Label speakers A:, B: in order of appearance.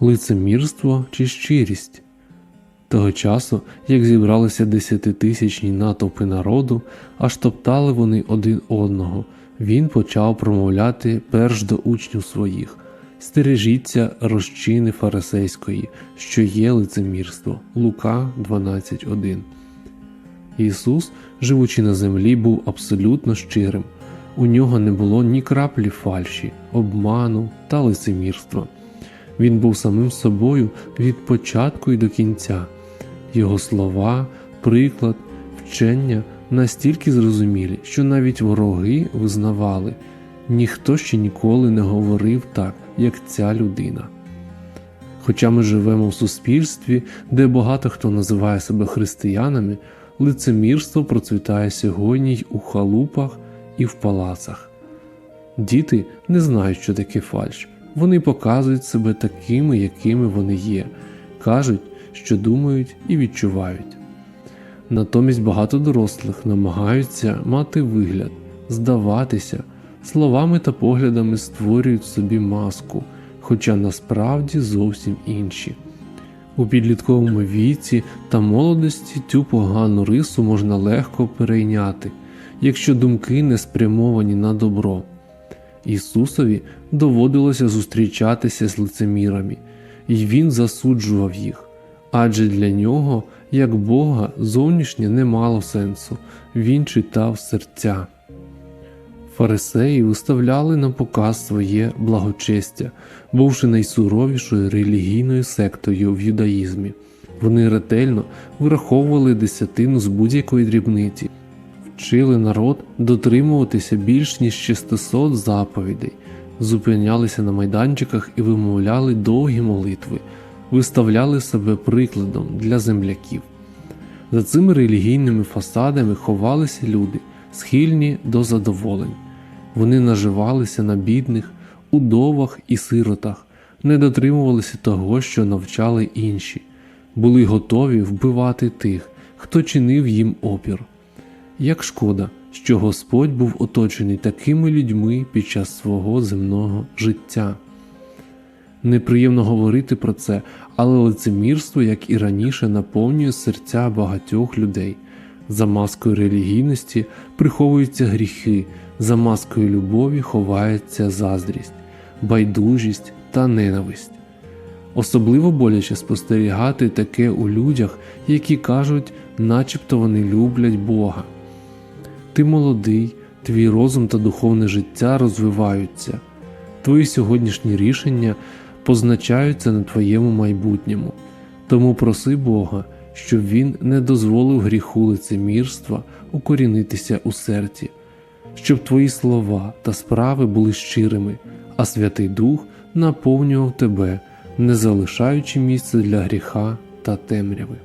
A: лицемірство чи щирість. Того часу, як зібралися десятитисячні натовпи народу, аж топтали вони один одного, він почав промовляти перш до учнів своїх. Стережіться розчини фарисейської, що є лицемірство. Лука 12.1. Ісус, живучи на землі, був абсолютно щирим. У нього не було ні краплі фальші, обману та лицемірства. Він був самим собою від початку і до кінця. Його слова, приклад, вчення настільки зрозумілі, що навіть вороги визнавали, ніхто ще ніколи не говорив так, як ця людина. Хоча ми живемо в суспільстві, де багато хто називає себе християнами, лицемірство процвітає сьогодні й у халупах і в палацах. Діти не знають, що таке фальш. Вони показують себе такими, якими вони є, кажуть, що думають і відчувають. Натомість багато дорослих намагаються мати вигляд, здаватися, словами та поглядами створюють собі маску, хоча насправді зовсім інші. У підлітковому віці та молодості цю погану рису можна легко перейняти, якщо думки не спрямовані на добро. Ісусові доводилося зустрічатися з лицемірами, і Він засуджував їх, адже для нього, як Бога, зовнішнє не мало сенсу, Він читав серця. Фарисеї виставляли на показ своє благочестя, бувши найсуровішою релігійною сектою в юдаїзмі. Вони ретельно вираховували десятину з будь-якої дрібниці, вчили народ дотримуватися більш ніж 600 заповідей, зупинялися на майданчиках і вимовляли довгі молитви, виставляли себе прикладом для земляків. За цими релігійними фасадами ховалися люди, схильні до задоволень. Вони наживалися на бідних, удовах і сиротах, не дотримувалися того, що навчали інші, були готові вбивати тих, хто чинив їм опір. Як шкода, що Господь був оточений такими людьми під час свого земного життя. Неприємно говорити про це, але лицемірство, як і раніше, наповнює серця багатьох людей. За маскою релігійності приховуються гріхи, за маскою любові ховається заздрість, байдужість та ненависть. Особливо боляче спостерігати таке у людях, які кажуть, начебто вони люблять Бога. Ти молодий, твій розум та духовне життя розвиваються, твої сьогоднішні рішення позначаються на твоєму майбутньому. Тому проси Бога, щоб Він не дозволив гріху лицемірства укорінитися у серці, щоб твої слова та справи були щирими, а Святий Дух наповнював тебе, не залишаючи місця для гріха та темряви.